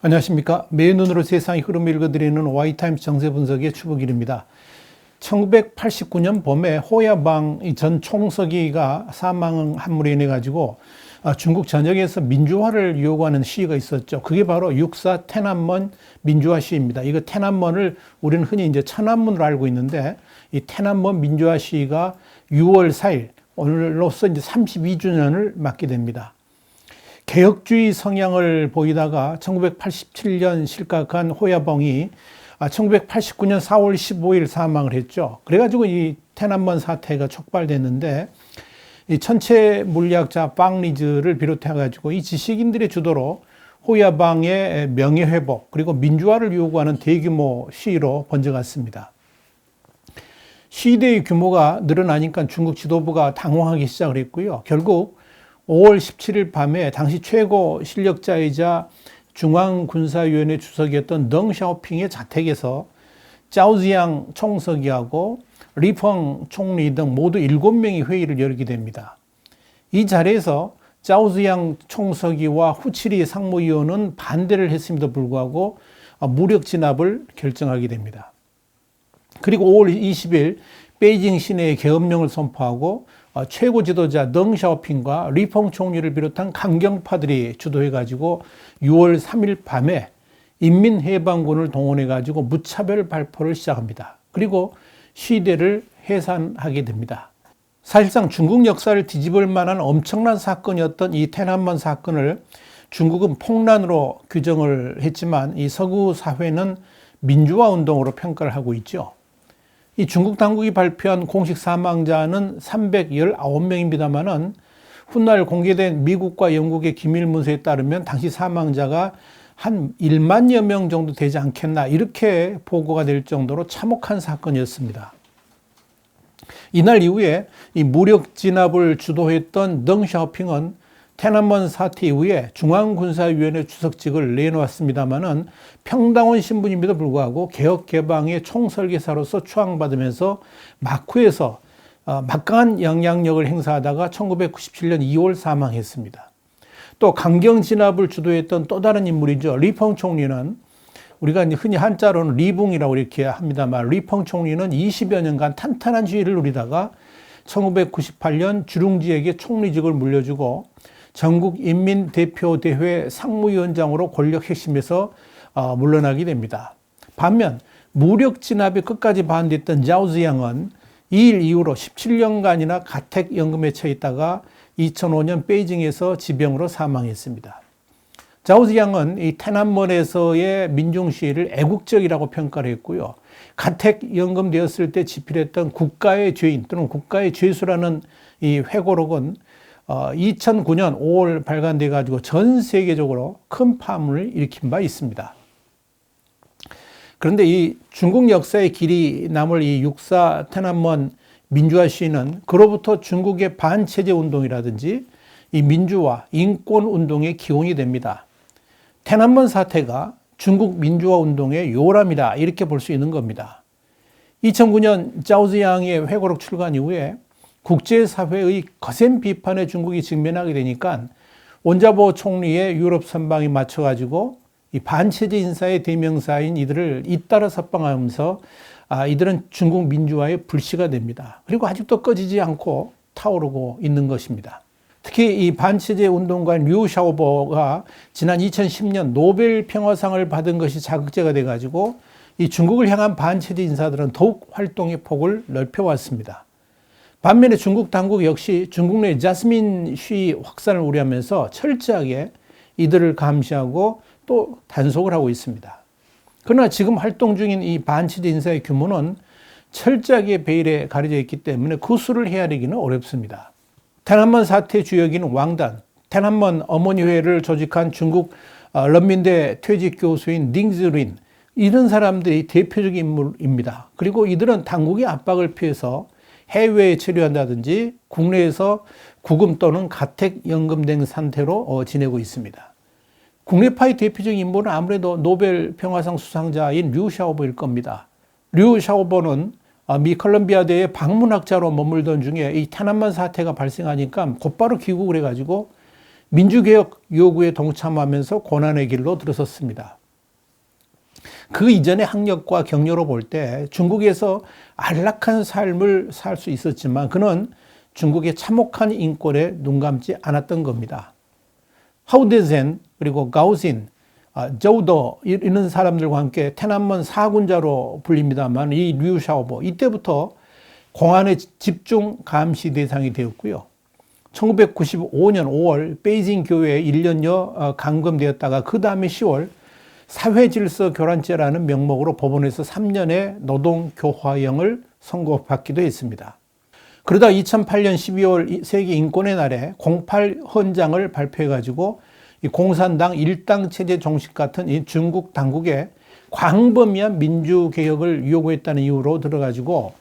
안녕하십니까. 매일 눈으로 세상의 흐름을 읽어드리는 와이타임스 정세 분석의 추복일입니다. 1989년 봄에 호야방 전 총서기가 사망한 물에 인해 가지고 아, 중국 전역에서 민주화를 요구하는 시위가 있었죠. 그게 바로 육사 태난먼 민주화 시위입니다. 이거 태난먼을 우리는 흔히 이제 천안문으로 알고 있는데 이 태난먼 민주화 시위가 6월 4일 오늘로서 이제 32주년을 맞게 됩니다. 개혁주의 성향을 보이다가 1987년 실각한 호야봉이 1989년 4월 15일 사망을 했죠. 그래가지고 이 테난먼 사태가 촉발됐는데 이 천체 물리학자 빵리즈를 비롯해가지고 이 지식인들의 주도로 호야방의 명예회복 그리고 민주화를 요구하는 대규모 시위로 번져갔습니다. 시위대의 규모가 늘어나니까 중국 지도부가 당황하기 시작을 했고요. 결국 5월 17일 밤에 당시 최고 실력자이자 중앙군사위원회 주석이었던 덩 샤오핑의 자택에서 짜오지양 총서기하고 리펑 총리 등 모두 7명이 회의를 열게 됩니다. 이 자리에서 짜오지양 총서기와 후치리 상무위원은 반대를 했음에도 불구하고 무력 진압을 결정하게 됩니다. 그리고 5월 20일 베이징 시내에 계엄령을 선포하고 어, 최고 지도자 덩 샤오핑과 리펑 총리를 비롯한 강경파들이 주도해가지고 6월 3일 밤에 인민해방군을 동원해가지고 무차별 발포를 시작합니다. 그리고 시대를 해산하게 됩니다. 사실상 중국 역사를 뒤집을 만한 엄청난 사건이었던 이 테난먼 사건을 중국은 폭란으로 규정을 했지만 이 서구 사회는 민주화 운동으로 평가를 하고 있죠. 이 중국 당국이 발표한 공식 사망자는 319명입니다만은 훗날 공개된 미국과 영국의 기밀 문서에 따르면 당시 사망자가 한 1만여 명 정도 되지 않겠나 이렇게 보고가 될 정도로 참혹한 사건이었습니다. 이날 이후에 이 무력 진압을 주도했던 덩 샤오핑은 테난먼 사태 이후에 중앙군사위원회 주석직을 내놓았습니다마는 평당원 신분임에도 불구하고 개혁 개방의 총설계사로서 추앙받으면서 마쿠에서 어, 막강한 영향력을 행사하다가 1997년 2월 사망했습니다. 또 강경 진압을 주도했던 또 다른 인물이죠. 리펑 총리는 우리가 흔히 한자로는 리붕이라고 이렇게 합니다만 리펑 총리는 20여 년간 탄탄한 지위를 누리다가 1998년 주룽지에게 총리직을 물려주고 전국인민대표대회 상무위원장으로 권력 핵심에서 어, 물러나게 됩니다. 반면 무력 진압이 끝까지 반대했던 자오즈양은 이 일 이후로 17년간이나 가택연금에 처해 있다가 2005년 베이징에서 지병으로 사망했습니다. 자오즈양은 이 테난먼에서의 민중 시위를 애국적이라고 평가를 했고요. 가택연금 되었을 때 집필했던 국가의 죄인 또는 국가의 죄수라는 이 회고록은 2009년 어, 5월 발간돼 가지고 전 세계적으로 큰 파문을 일으킨 바 있습니다. 그런데 이 중국 역사의 길이 남을 이 육사 테난먼 민주화 시위는 그로부터 중국의 반체제 운동이라든지 이 민주화, 인권 운동의 기원이 됩니다. 테난먼 사태가 중국 민주화 운동의 요람이다 이렇게 볼 수 있는 겁니다. 2009년 짜오즈양의 회고록 출간 이후에 국제사회의 거센 비판에 중국이 직면하게 되니까 원자보 총리의 유럽 선방이 맞춰가지고 이 반체제 인사의 대명사인 이들을 잇따라 섭방하면서 아, 이들은 중국 민주화의 불씨가 됩니다. 그리고 아직도 꺼지지 않고 타오르고 있는 것입니다. 특히 이 반체제 운동가인 류 샤오보가 지난 2010년 노벨 평화상을 받은 것이 자극제가 돼가지고 이 중국을 향한 반체제 인사들은 더욱 활동의 폭을 넓혀왔습니다. 반면에 중국 당국 역시 중국 내 자스민 시 확산을 우려하면서 철저하게 이들을 감시하고 또 단속을 하고 있습니다. 그러나 지금 활동 중인 이 반치제 인사의 규모는 철저하게 베일에 가려져 있기 때문에 그 수를 헤아리기는 어렵습니다. 테난먼 사태 주역인 왕단, 테난먼 어머니회를 조직한 중국 어, 런민대 퇴직 교수인 닝즈린 이런 사람들이 대표적인 인물입니다. 그리고 이들은 당국의 압박을 피해서 해외에 체류한다든지 국내에서 구금 또는 가택연금 된 상태로 어, 지내고 있습니다. 국내파의 대표적인 인물은 아무래도 노벨 평화상 수상자인 류 샤오보일 겁니다. 류 샤오보는 어, 미 컬럼비아 대의 방문학자로 머물던 중에 이 테난만 사태가 발생하니까 곧바로 귀국을 해가지고 민주개혁 요구에 동참하면서 고난의 길로 들어섰습니다. 그 이전의 학력과 경력으로 볼 때 중국에서 안락한 삶을 살 수 있었지만 그는 중국의 참혹한 인권에 눈 감지 않았던 겁니다. 하우데젠 그리고 가우신, 아, 저우더 이런 사람들과 함께 테난먼 사군자로 불립니다만 이 류샤오보 이때부터 공안의 집중 감시 대상이 되었고요. 1995년 5월 베이징 교회에 1년여 감금되었다가 그 다음에 10월 사회질서 교란죄라는 명목으로 법원에서 3년의 노동교화형을 선고받기도 했습니다. 그러다 2008년 12월 세계 인권의 날에 08 헌장을 발표해가지고 공산당 일당 체제 종식 같은 이 중국 당국에 광범위한 민주개혁을 요구했다는 이유로 들어가지고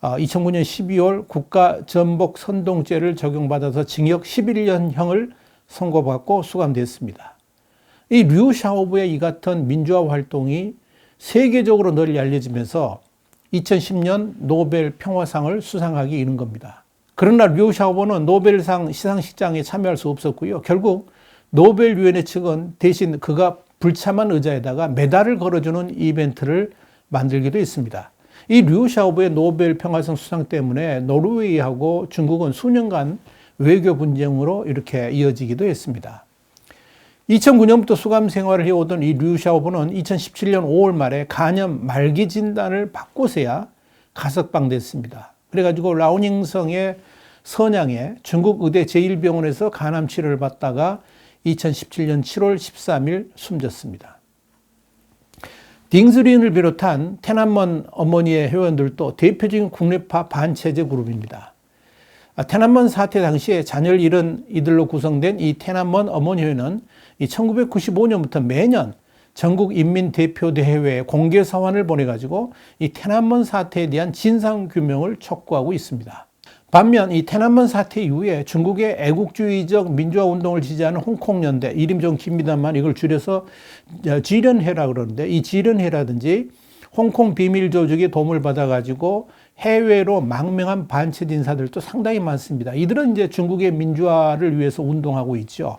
2009년 어, 12월 국가 전복 선동죄를 적용받아서 징역 11년형을 선고받고 수감됐습니다. 이 류샤오부의 이 같은 민주화 활동이 세계적으로 널리 알려지면서 2010년 노벨 평화상을 수상하기 이른 겁니다. 그러나 류샤오보는 노벨상 시상식장에 참여할 수 없었고요. 결국 노벨위원회 측은 대신 그가 불참한 의자에다가 메달을 걸어주는 이벤트를 만들기도 했습니다. 이 류샤오브의 노벨 평화상 수상 때문에 노르웨이하고 중국은 수년간 외교 분쟁으로 이렇게 이어지기도 했습니다. 2009년부터 수감 생활을 해오던 이 류샤오브는 2017년 5월 말에 간염 말기 진단을 받고서야 가석방됐습니다. 그래가지고 라오닝성의 선양에 중국 의대 제1병원에서 간암 치료를 받다가 2017년 7월 13일 숨졌습니다. 딩스린을 비롯한 테난먼 어머니의 회원들도 대표적인 국내파 반체제 그룹입니다. 아, 테난먼 사태 당시에 자녀를 잃은 이들로 구성된 이 테난먼 어머니회는 1995년부터 매년 전국 인민 대표 대회에 공개 사환을 보내 가지고 이 테난먼 사태에 대한 진상 규명을 촉구하고 있습니다. 반면 이 테난먼 사태 이후에 중국의 애국주의적 민주화 운동을 지지하는 홍콩 연대 이름 좀 깁니다만 이걸 줄여서 지련회라 그러는데 이 지련회라든지 홍콩 비밀 조직의 도움을 받아 가지고 해외로 망명한 반체제 인사들도 상당히 많습니다. 이들은 이제 중국의 민주화를 위해서 운동하고 있죠.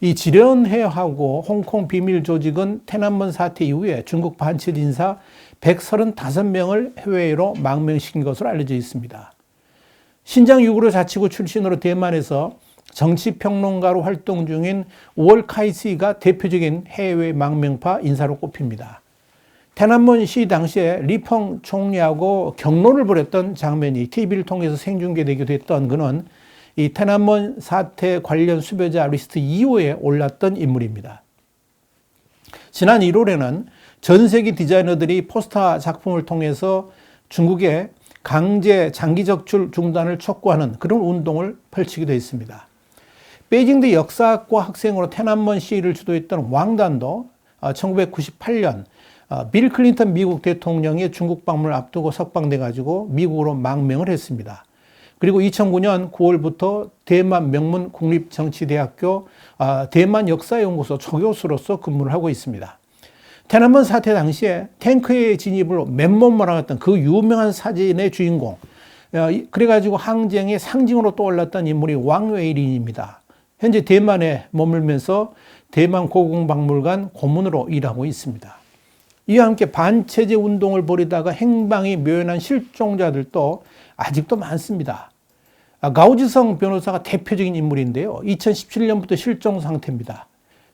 이 지련회하고 홍콩 비밀 조직은 테난먼 사태 이후에 중국 반체제 인사 135명을 해외로 망명시킨 것으로 알려져 있습니다. 신장 유구르 자치구 출신으로 대만에서 정치평론가로 활동 중인 월 카이시가 대표적인 해외 망명파 인사로 꼽힙니다. 테난먼 시 당시에 리펑 총리하고 경론을 벌였던 장면이 TV를 통해서 생중계되기도 했던 그는 이 테난먼 사태 관련 수배자 리스트 2호에 올랐던 인물입니다. 지난 1월에는 전 세계 디자이너들이 포스터 작품을 통해서 중국의 강제 장기 적 출 중단을 촉구하는 그런 운동을 펼치기도 했습니다. 베이징대 역사학과 학생으로 테난먼 시위를 주도했던 왕단도 1998년 어, 어, 빌 클린턴 미국 대통령의 중국 방문을 앞두고 석방돼 가지고 미국으로 망명을 했습니다. 그리고 2009년 9월부터 대만 명문 국립정치대학교 어, 대만 역사연구소 초교수로서 근무를 하고 있습니다. 테난먼 사태 당시에 탱크의 진입으로 맨몸 몰아갔던 그 유명한 사진의 주인공. 어, 그래가지고 항쟁의 상징으로 떠올랐던 인물이 왕웨이린입니다. 현재 대만에 머물면서 대만 고궁박물관 고문으로 일하고 있습니다. 이와 함께 반체제 운동을 벌이다가 행방이 묘연한 실종자들도 아직도 많습니다. 아, 가우지성 변호사가 대표적인 인물인데요. 2017년부터 실종 상태입니다.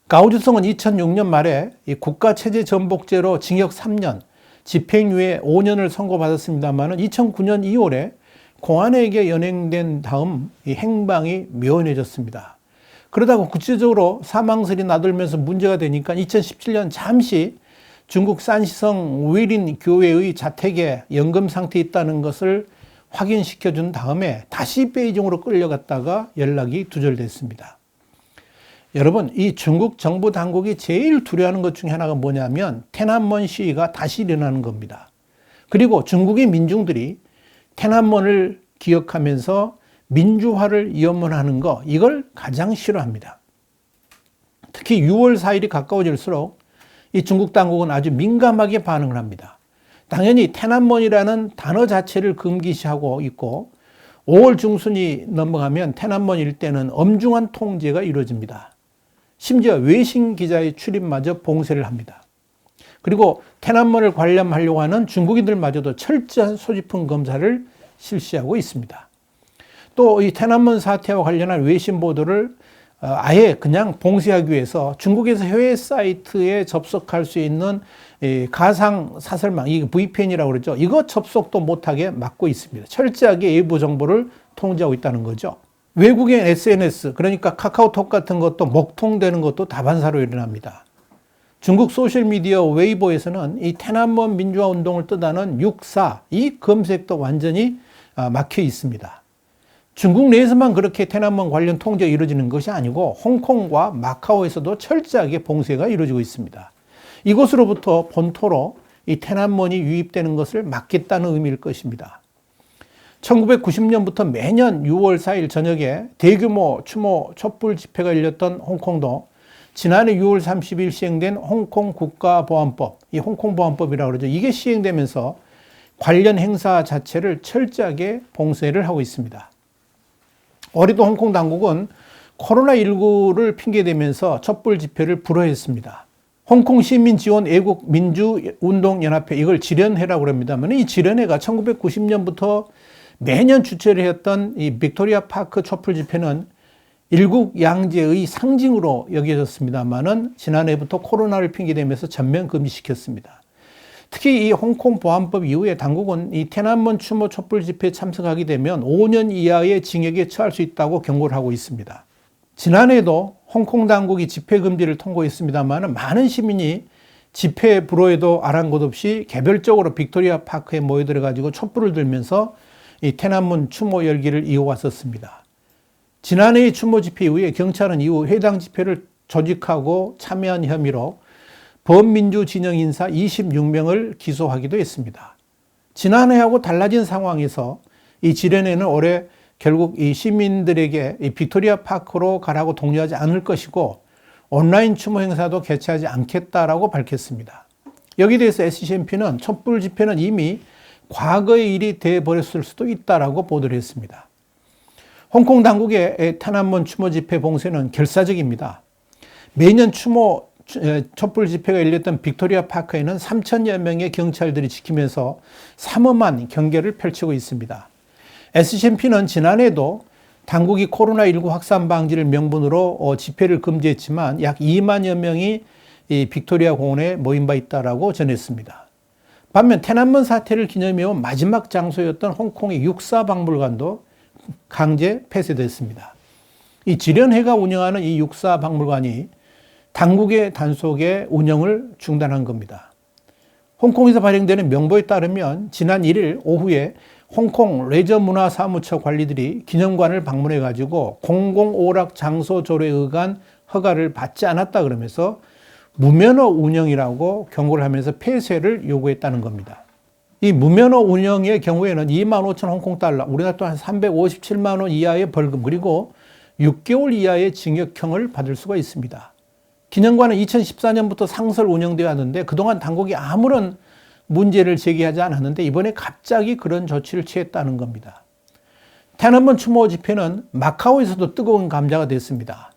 가우주성은 2006년 말에 국가체제 전복죄로 징역 3년, 집행유예 5년을 선고받았습니다만 2009년 2월에 공안에게 연행된 다음 이 행방이 묘연해졌습니다. 그러다가 구체적으로 사망설이 나돌면서 문제가 되니까 2017년 잠시 중국 산시성 우일인 교회의 자택에 연금 상태에 있다는 것을 확인시켜 준 다음에 다시 베이징으로 끌려갔다가 연락이 두절됐습니다. 여러분, 이 중국 정부 당국이 제일 두려워하는 것 중에 하나가 뭐냐면 테난먼 시위가 다시 일어나는 겁니다. 그리고 중국의 민중들이 테난먼을 기억하면서 민주화를 염원하는 거, 이걸 가장 싫어합니다. 특히 6월 4일이 가까워질수록 이 중국 당국은 아주 민감하게 반응을 합니다. 당연히 테난먼이라는 단어 자체를 금기시하고 있고 5월 중순이 넘어가면 테난먼 일대는 엄중한 통제가 이루어집니다. 심지어 외신 기자의 출입마저 봉쇄를 합니다. 그리고 테난먼을 관람하려고 하는 중국인들마저도 철저한 소지품 검사를 실시하고 있습니다. 또 이 테난먼 사태와 관련한 외신 보도를 어, 아예 그냥 봉쇄하기 위해서 중국에서 해외 사이트에 접속할 수 있는 가상 사설망, 이 VPN이라고 그러죠. 이거 접속도 못하게 막고 있습니다. 철저하게 외부 정보를 통제하고 있다는 거죠. 외국인 SNS, 그러니까 카카오톡 같은 것도 목통되는 것도 다반사로 일어납니다. 중국 소셜미디어 웨이보에서는 이 테난먼 민주화 운동을 뜻하는 육사, 이 검색도 완전히 아, 막혀 있습니다. 중국 내에서만 그렇게 테난먼 관련 통제가 이루어지는 것이 아니고 홍콩과 마카오에서도 철저하게 봉쇄가 이루어지고 있습니다. 이곳으로부터 본토로 이 테난먼이 유입되는 것을 막겠다는 의미일 것입니다. 1990년부터 매년 6월 4일 저녁에 대규모 추모 촛불 집회가 열렸던 홍콩도 지난해 6월 30일 시행된 홍콩 국가보안법, 이 홍콩 보안법이라고 그러죠. 이게 시행되면서 관련 행사 자체를 철저하게 봉쇄를 하고 있습니다. 올해도 홍콩 당국은 코로나19를 핑계대면서 촛불 집회를 불허했습니다. 홍콩 시민 지원 애국 민주 운동 연합회 이걸 지련회라고 합니다만 이 지련회가 1990년부터 매년 주최를 했던 이 빅토리아 파크 촛불 집회는 일국 양제의 상징으로 여겨졌습니다만은 지난해부터 코로나를 핑계대면서 전면 금지시켰습니다. 특히 이 홍콩 보안법 이후에 당국은 이 테난먼 추모 촛불 집회에 참석하게 되면 5년 이하의 징역에 처할 수 있다고 경고를 하고 있습니다. 지난해에도 홍콩 당국이 집회 금지를 통보했습니다만 많은 시민이 집회 불호에도 아랑곳 없이 개별적으로 빅토리아 파크에 모여들어 가지고 촛불을 들면서 이 테난문 추모 열기를 이어왔었습니다. 지난해의 추모 집회 이후에 경찰은 이후 해당 집회를 조직하고 참여한 혐의로 범민주 진영 인사 26명을 기소하기도 했습니다. 지난해하고 달라진 상황에서 이 지련회는 올해 결국 이 시민들에게 이 빅토리아 파크로 가라고 독려하지 않을 것이고 온라인 추모 행사도 개최하지 않겠다라고 밝혔습니다. 여기에 대해서 SCMP는 촛불 집회는 이미 과거의 일이 돼 버렸을 수도 있다라고 보도를 했습니다. 홍콩 당국의 탄한문 추모 집회 봉쇄는 결사적입니다. 매년 추모 촛불 집회가 열렸던 빅토리아 파크에는 3천여 명의 경찰들이 지키면서 삼엄한 경계를 펼치고 있습니다. SCMP는 지난해도 당국이 코로나19 확산 방지를 명분으로 어, 집회를 금지했지만 약 2만여 명이 빅토리아 공원에 모인 바 있다라고 전했습니다. 반면 테난먼 사태를 기념해온 마지막 장소였던 홍콩의 육사박물관도 강제 폐쇄됐습니다. 이 지련회가 운영하는 이 육사박물관이 당국의 단속에 운영을 중단한 겁니다. 홍콩에서 발행되는 명보에 따르면 지난 1일 오후에 홍콩 레저문화사무처 관리들이 기념관을 방문해 가지고 공공오락 장소 조례에 의한 허가를 받지 않았다 그러면서 무면허 운영이라고 경고를 하면서 폐쇄를 요구했다는 겁니다. 이 무면허 운영의 경우에는 2만 5천 홍콩 달러, 우리나라 또한 357만 원 이하의 벌금 그리고 6개월 이하의 징역형을 받을 수가 있습니다. 기념관은 2014년부터 상설 운영되어 왔는데 그동안 당국이 아무런 문제를 제기하지 않았는데 이번에 갑자기 그런 조치를 취했다는 겁니다. 테난먼 추모 집회는 마카오에서도 뜨거운 감자가 됐습니다.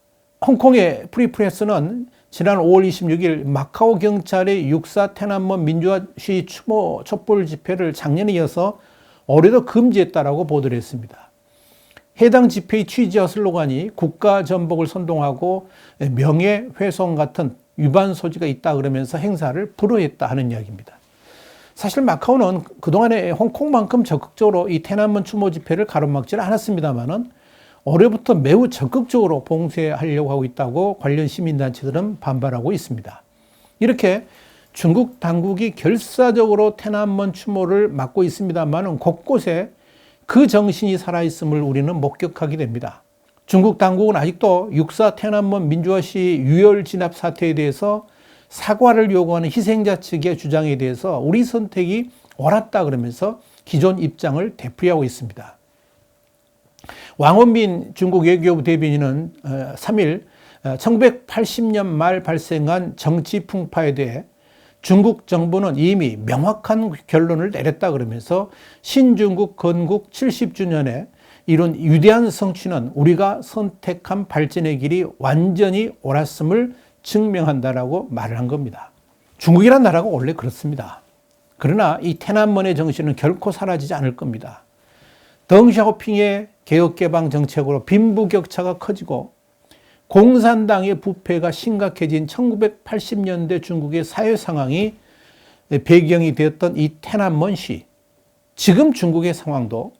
홍콩의 프리프레스는 지난 5월 26일 마카오 경찰의 육사 테난먼 민주화 시위 추모 촛불 집회를 작년에 이어서 올해도 금지했다라고 보도를 했습니다. 해당 집회의 취지와 슬로건이 국가 전복을 선동하고 명예훼손 같은 위반 소지가 있다 그러면서 행사를 불허했다 하는 이야기입니다. 사실 마카오는 그동안에 홍콩만큼 적극적으로 이 테난먼 추모 집회를 가로막지는 않았습니다만은 올해부터 매우 적극적으로 봉쇄하려고 하고 있다고 관련 시민단체들은 반발하고 있습니다. 이렇게 중국 당국이 결사적으로 테난먼 추모를 막고 있습니다만은 곳곳에 그 정신이 살아있음을 우리는 목격하게 됩니다. 중국 당국은 아직도 육사 테난먼 민주화 시 유혈 진압 사태에 대해서 사과를 요구하는 희생자 측의 주장에 대해서 우리 선택이 옳았다 그러면서 기존 입장을 되풀이하고 있습니다. 왕원빈 중국 외교부 대변인은 3일 어, 1980년 어, 말 발생한 정치 풍파에 대해 중국 정부는 이미 명확한 결론을 내렸다 그러면서 신중국 건국 70주년에 이룬 위대한 성취는 우리가 선택한 발전의 길이 완전히 옳았음을 증명한다라고 말을 한 겁니다. 중국이란 나라가 원래 그렇습니다. 그러나 이 테난먼의 정신은 결코 사라지지 않을 겁니다. 덩샤오핑의 개혁개방 정책으로 빈부격차가 커지고 공산당의 부패가 심각해진 1980년대 중국의 사회 상황이 배경이 되었던 이 테난먼 시. 지금 중국의 상황도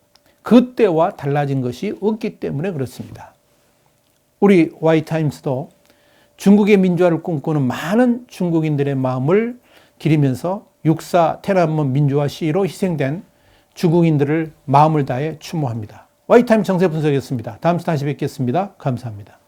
그때와 달라진 것이 없기 때문에 그렇습니다. 우리 와이타임스도 중국의 민주화를 꿈꾸는 많은 중국인들의 마음을 기리면서 육사 테란먼 민주화 시위로 희생된 중국인들을 마음을 다해 추모합니다. 와이타임 정세 분석이었습니다. 다음 주 다시 뵙겠습니다. 감사합니다.